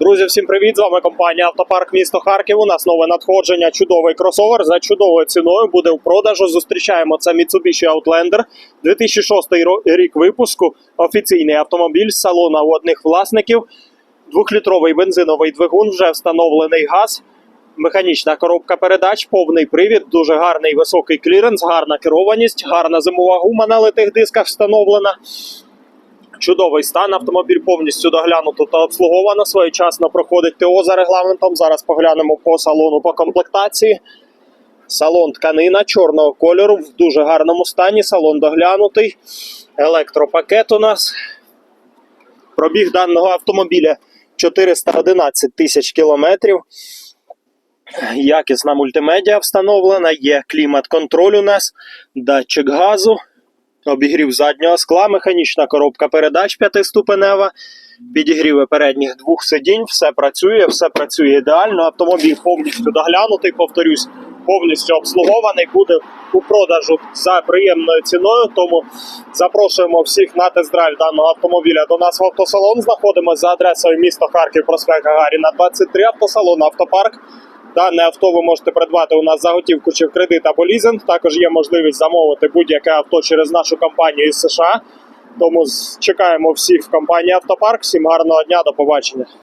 Друзі, всім привіт! З вами компанія Автопарк місто Харків. У нас нове надходження. Чудовий кросовер за чудовою ціною буде в продажу. Зустрічаємо це Mitsubishi Outlander 2006 рік випуску. Офіційний автомобіль з салона у одних власників. Двохлітровий бензиновий двигун, вже встановлений газ. Механічна коробка передач, повний привід, дуже гарний високий кліренс, гарна керованість, гарна зимова гума на литих дисках встановлена. Чудовий стан. Автомобіль повністю доглянуто та обслуговано. Своєчасно проходить ТО за регламентом. Зараз поглянемо по салону по комплектації. Салон тканина чорного кольору в дуже гарному стані. Салон доглянутий. Електропакет у нас. Пробіг даного автомобіля 411 тисяч кілометрів. Якісна мультимедіа встановлена, є клімат-контроль у нас, датчик газу, обігрів заднього скла, механічна коробка передач п'ятиступенева, підігріви передніх двох сидінь, все працює, все працює ідеально. Автомобіль повністю доглянутий, повторюсь, повністю обслугований, буде у продажу за приємною ціною. Тому запрошуємо всіх на тест-драйв даного автомобіля до нас в автосалон. Знаходимося за адресою місто Харків, проспект Гагаріна, 23, автосалон Автопарк. Дане авто ви можете придбати у нас за готівку чи в кредит або лізинг. Також є можливість замовити будь-яке авто через нашу компанію із США. Тому чекаємо всіх в компанії Автопарк. Всім гарного дня, до побачення.